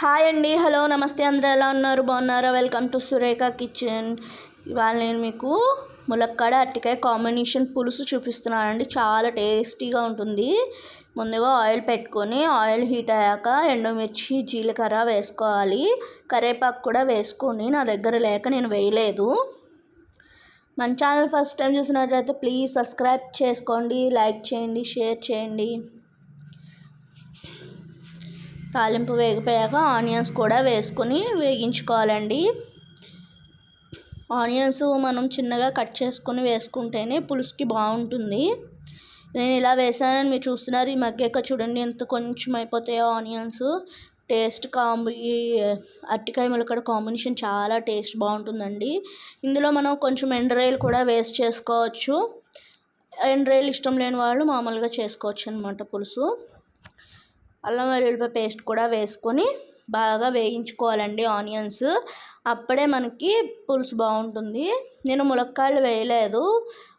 Hi అండి. Hello నమస్తే. అందరూ ఎలా ఉన్నారు? బాగున్నారా? Welcome to Surekha kitchen. ఇవాళ నేను మీకు ములక్కాడ అరటికాయ కాంబినేషన్ పులుసు చూపిస్తున్నానండి. చాలా టేస్టీగా ఉంటుంది. ముందుగా ఆయిల్ పెట్టుకొని ఆయిల్ హీట్ అయ్యాక ఎండుమిర్చి జీలకర్ర వేసుకోవాలి. కరివేపాకు కూడా వేసుకొని నా దగ్గర లేక నేను వేయలేదు. మన ఛానల్ ఫస్ట్ టైం చూసినట్లయితే ప్లీజ్ సబ్స్క్రైబ్ చేసుకోండి లైక్ చేయండి షేర్ చేయండి. తాలింపు వేగిపోయాక ఆనియన్స్ కూడా వేసుకొని వేగించుకోవాలండి. ఆనియన్స్ మనం చిన్నగా కట్ చేసుకొని వేసుకుంటేనే పులుసుకి బాగుంటుంది. నేను ఇలా వేసానని మీరు చూస్తున్నారు. ఈ మగ్గక చూడండి ఎంత కొంచెం అయిపోతాయో ఆనియన్స్. టేస్ట్ కాంబి అరటికాయ ములకడ కాంబినేషన్ చాలా టేస్ట్ బాగుంటుందండి. ఇందులో మనం కొంచెం ఎండ్రాయిల్ కూడా వేస్ట్ చేసుకోవచ్చు. ఎండ్రాయిల్ ఇష్టం లేని వాళ్ళు మామూలుగా చేసుకోవచ్చు అనమాట పులుసు. అల్లం వెల్లుల్లిపాయ పేస్ట్ కూడా వేసుకొని బాగా వేయించుకోవాలండి ఆనియన్స్. అప్పుడే మనకి పులుసు బాగుంటుంది. నేను ములక్కాయలు వేయలేదు.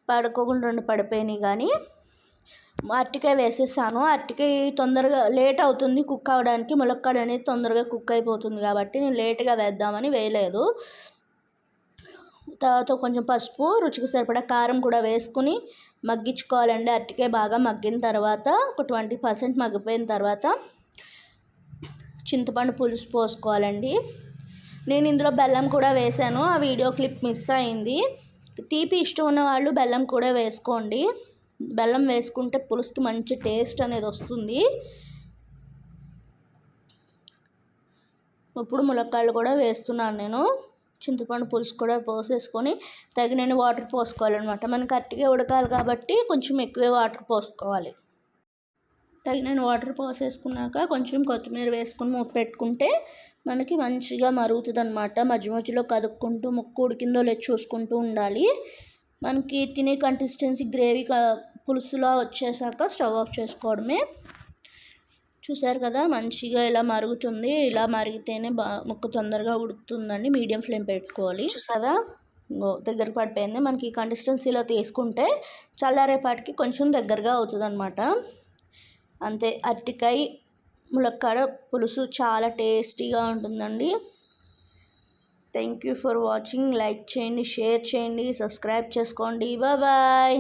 పడుకోకుండా రెండు పడిపోయినాయి కానీ. అరటికాయ వేసేసాను. అరటికాయ తొందరగా లేట్ అవుతుంది కుక్ అవ్వడానికి. ములక్కాడ అనేది తొందరగా కుక్ అయిపోతుంది కాబట్టి నేను లేట్గా వేద్దామని వేయలేదు. తర్వాత కొంచెం పసుపు రుచికి సరిపడా కారం కూడా వేసుకుని మగ్గించుకోవాలండి. అట్టికే బాగా మగ్గిన తర్వాత ఒక ట్వంటీ పర్సెంట్ మగ్గిపోయిన తర్వాత చింతపండు పులుసు పోసుకోవాలండి. నేను ఇందులో బెల్లం కూడా వేశాను. ఆ వీడియో క్లిప్ మిస్ అయింది. తీపి ఇష్టం ఉన్న వాళ్ళు బెల్లం కూడా వేసుకోండి. బెల్లం వేసుకుంటే పులుసుకి మంచి టేస్ట్ అనేది వస్తుంది. ఇప్పుడు ములక్కాయలు కూడా వేస్తున్నాను నేను. చింతపండు పులుసు కూడా పోసేసుకొని తగినన్ని వాటర్ పోసుకోవాలన్నమాట. మనకి అట్టిగా ఉడకాలి కాబట్టి కొంచెం ఎక్కువే వాటర్ పోసుకోవాలి. తగినన్ని వాటర్ పోసేసుకున్నాక కొంచెం కొత్తిమీర వేసుకుని మూత పెట్టుకుంటే మనకి మంచిగా మరుగుతుంది అనమాట మధ్య మధ్యలో కదుక్కుంటూ ముక్కు ఉడికిందో లేదు చూసుకుంటూ ఉండాలి. మనకి తినే కన్సిస్టెన్సీ గ్రేవీ పులుసులా వచ్చేసాక స్టవ్ ఆఫ్ చేసుకోవడమే. చూసారు కదా మంచిగా ఇలా మరుగుతుంది. ఇలా మరిగితేనే బా ముక్క తొందరగా ఉడుకుతుందండి. మీడియం ఫ్లేమ్ పెట్టుకోవాలి. చూసారా? దగ్గర పడిపోయింది. మనకి కన్సిస్టెన్సీలో తీసుకుంటే చల్లారేపాటికి కొంచెం దగ్గరగా అవుతుంది అనమాట అంతే అరటికాయ ములక్కాడ పులుసు చాలా టేస్టీగా ఉంటుందండి. Thank you for watching like చేయండి షేర్ చేయండి సబ్స్క్రైబ్ చేసుకోండి. బాయ్